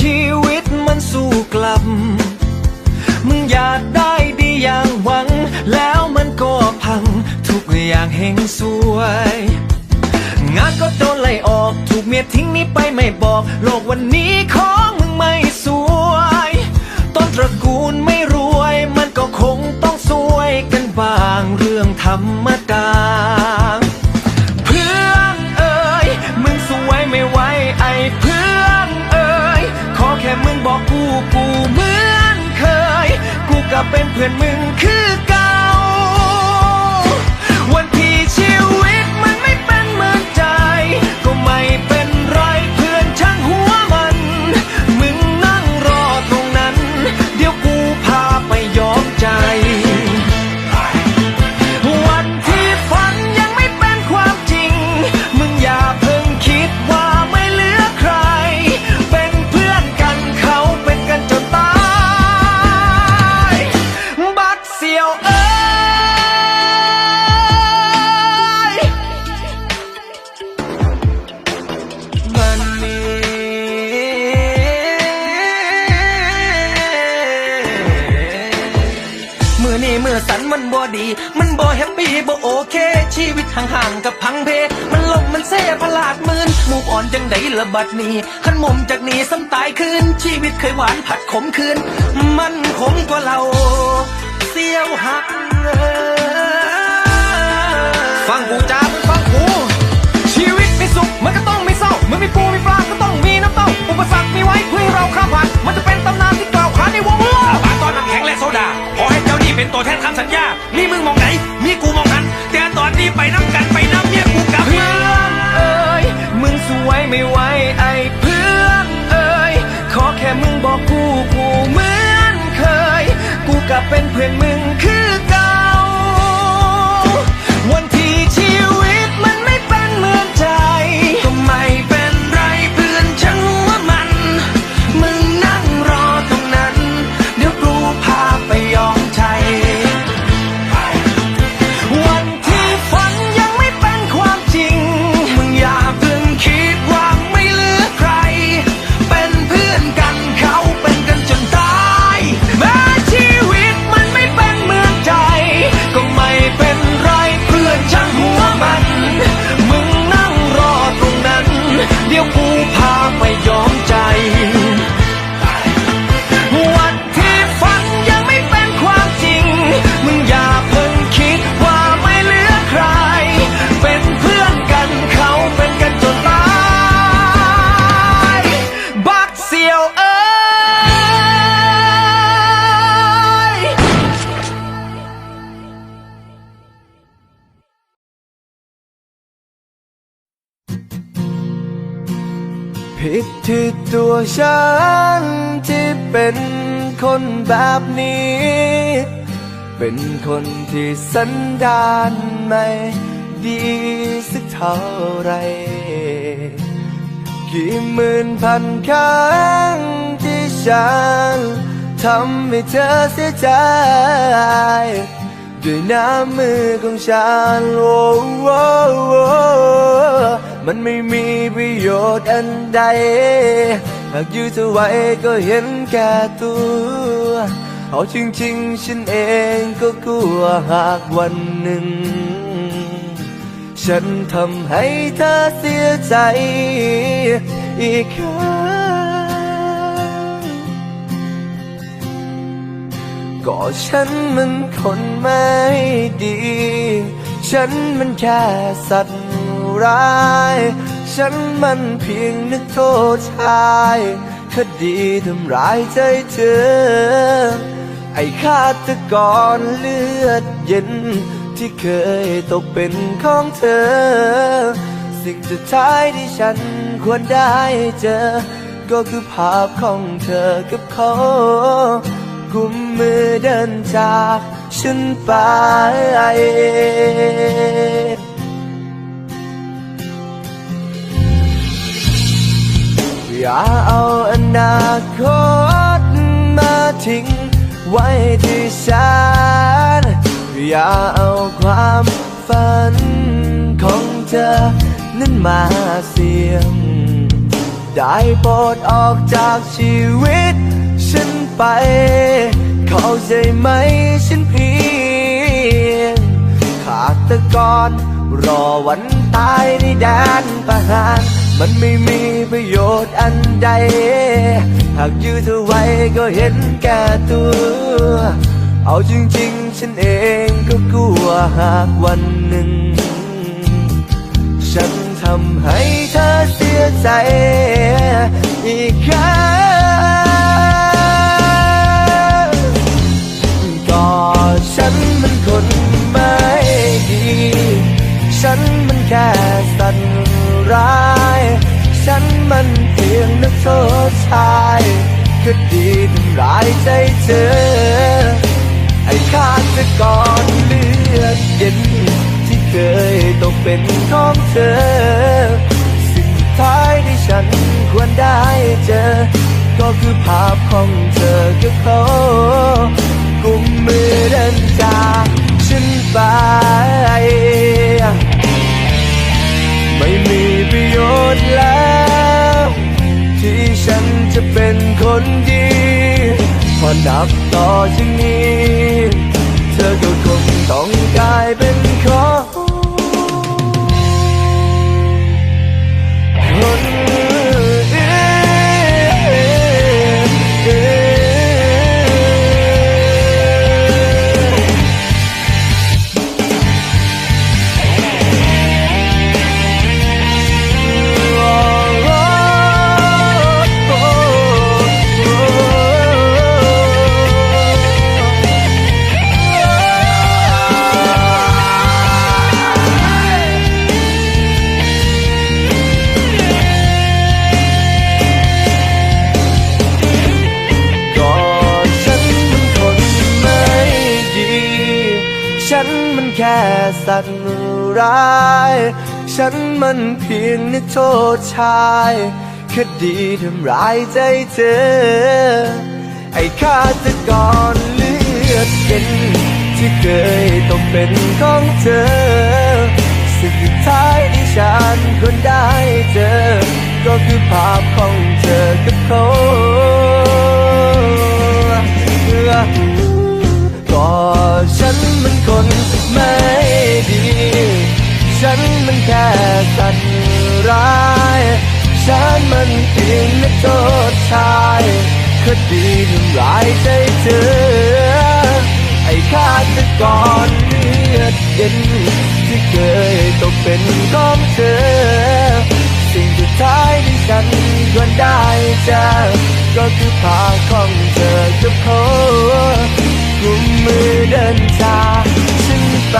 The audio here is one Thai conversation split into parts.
ชีวิตมันสู้กลับ มึงอยากได้ดีอย่างหวัง แล้วมันก็พัง ทุกอย่างเฮงสวย งานก็โดนไล่ออก ถูกเมียทิ้งนี้ไปไม่บอก โลกวันนี้ของมึงไม่สวย ต้นตระกูลไม่รวย มันก็คงต้องสวยกันบ้างเรื่องธรรมดา เป็นเพื่อนมึงคือกัน มูกอ่อนจังไดละบัดนี้ขันมุมจากนี้ซ้ำตายคืน ชีวิตเคยหวานผัดขมคืน มันขมกว่าเราเสียวหักฟังกูจ้ามึงฟังกูชีวิตมีสุขมันก็ต้องมีเศร้าเมื่อมีปูมีปลาก็ต้องมีน้ำเต้าอุปสรรคมีไว้เพื่อให้เราข้ามผ่านมันจะเป็นตำนานที่กล่าวขานในวงเล่าสาบานตอนน้ำแข็งและโซดาขอให้เจ้านี่เป็นตัวแทนคำสัญญามีมึงมองไหนมีกูมองนั้นแต่ตอนนี้ไปน้ำกันไป ไม่ไหวไอ้เพื่อนเอ่ยขอแค่มึงบอกกูกูเหมือนเคย กูกลับเป็นเพื่อนมึงคือ ผิดที่ตัวฉันที่เป็นคนแบบนี้ เป็นคนที่สันดานไม่ดีสักเท่าไร กี่หมื่นพันครั้งที่ฉันทำให้เธอเสียใจ ด้วยน้ำมือของฉันโอ้โอ้โอ้ มันไม่มีประโยชน์อันใด หากยื้อเธอไว้ก็เห็นแก่ตัว เอาจริงๆ ฉันเองก็กลัวหากวันหนึ่ง ฉันทำให้เธอเสียใจอีกครั้งก็ฉันมันคนไม่ดี ฉันมันแค่สัตว์ ร้าย ฉันมันเพียงนึกโทษชายคดีทำร้ายใจเธอ ไอ้ฆาตกรเลือดเย็น ที่เคยตกเป็นของเธอ สิ่งสุดท้ายที่ฉันควรได้เจอ ก็คือภาพของเธอกับเขากุมมือเดินจากฉันไป อย่าเอาอนาคตมาทิ้งไว้ที่ฉันอย่าเอาความฝันของเธอนั้นมาเสี่ยง ได้โปรดออกจากชีวิตฉันไป เข้าใจไหมฉันเพียง ขาดตะกอนรอวันตายในแดนประหาร มันไม่มีประโยชน์อันใด หากยื้อเธอไว้ก็เห็นแก่ตัว เอาจริงๆ ฉันเองก็กลัวหากวันหนึ่ง ฉันทำให้เธอเสียใจอีกครั้ง มันเพียงนักโทษชายคดีทำร้ายใจเธอ ไอ้ข้าจะก่อนเลือดเย็น ที่เคยตกเป็นของเธอ สิ่งท้ายที่ฉันควรได้เจอ ก็คือภาพของเธอกับเขากุมมือเดินจากฉันไปไม่มีประโยชน์แล้ว ฉันจะเป็นคนดี พอนับต่อจากนี้ เธอก็คงต้องกลายเป็น มันแค่สัตว์ร้าย ฉันมันเพียงนักโทษชายคดีทำร้ายใจเธอ ไอ้ฆาตกรเลือดเย็นที่เคยต้องเป็นของเธอสิ่งสุดท้ายที่ฉันควรได้เจอ ก็คือภาพของเธอกับเขา ก็ฉันมันคนไม่ดี ฉันมันแค่สัตว์ร้าย ฉันมันเพียงนักโทษชายคดีทำร้ายใจเธอ ไอ้ฆาตกรเลือดเย็นที่เคยตกเป็นของเธอ สิ่งสุดท้ายที่ฉันควรได้เจอก็คือภาของเธอกับเขา กุมมือเดินจากฉันไป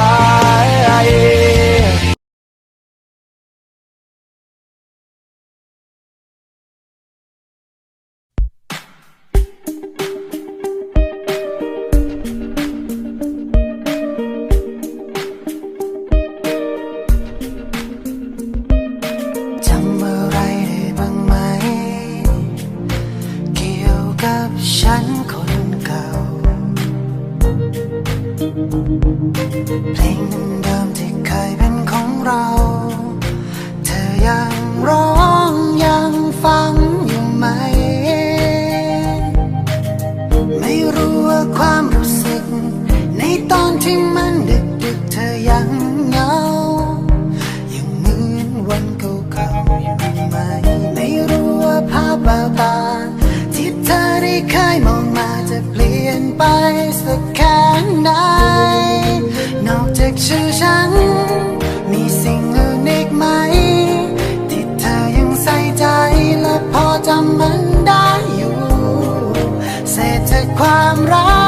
ชื่อฉัน มีสิ่งอื่นอีกไหม ที่เธอยังใส่ใจและพอจำมันได้อยู่ เศษจากความรัก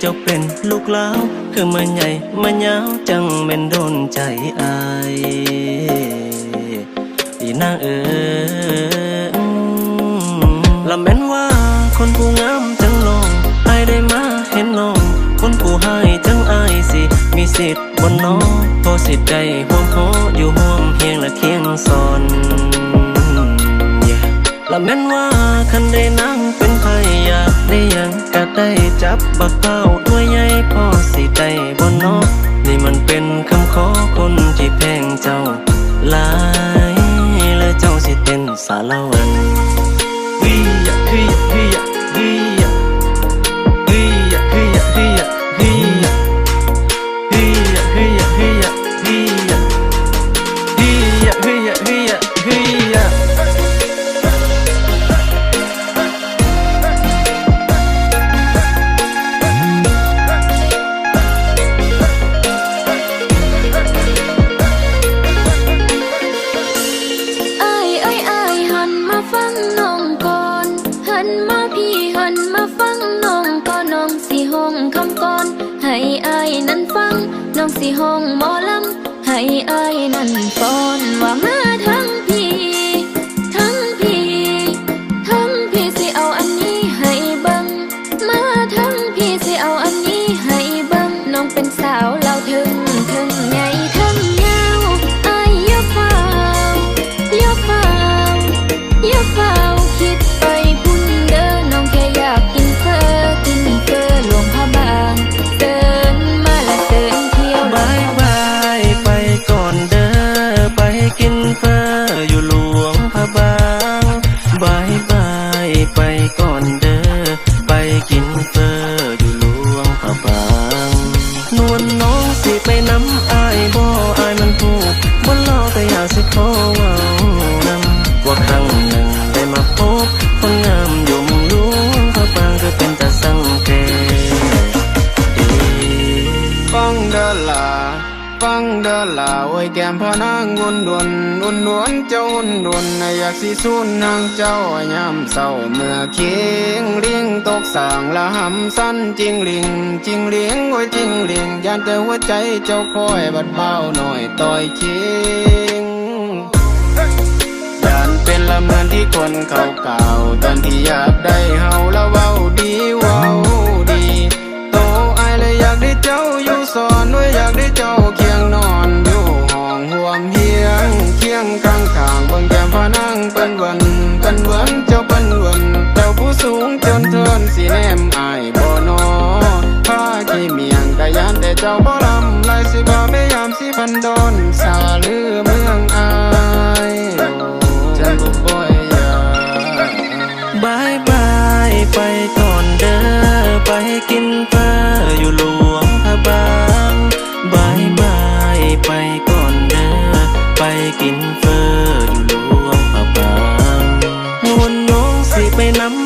เจ้าเป็นลูกล้าวคือมันใหญ่มันยาวจังแม่นโดนใจอายอีนางเอ๋ยละแม่นว่าคนผู้งามจังลองอายได้มาเห็นน้อง คนผู้ให้จังอายสิ มีสิทธิ์บนน้องพอสิทธิ์ใจห่วงหออยู่ห่วงเฮียงและเคียงสอนละแม่นว่าคันได้นั่งเป็นไผอยาก ได้ยังก็ได้จับบักเป้าด้วยใหญ่พอสิได้บ่นอนี่มันเป็นคำขอคนที่แพงเจ้าหลายและเจ้าสิเป็นสารวัน หันมาฟังน้องก็น้องสิห้องคำก่อน ให้อายนั้นฟัง น้องสิห้องหมอลำให้อายนั้นฟ้อนว่ามาทั้ง ฟังเดอลาโอ้ยแก้มพอนางอุ่นดวนอุ่นนวลเจ้าอุ่นดวนอยากสิสูนนางเจ้ายามเศร้าเมื่อเคียงลิงตกสางละหำสั้นจริงลิงจริงลิงโอ้ยจริงลิงยานแต่หัวใจเจ้าคอยบัดเบาหน่อยต่อยเคียงยานเป็นละเหมือนที่คนเก่าเก่าตอนที่อยากได้เฮาล้วา panang pan อง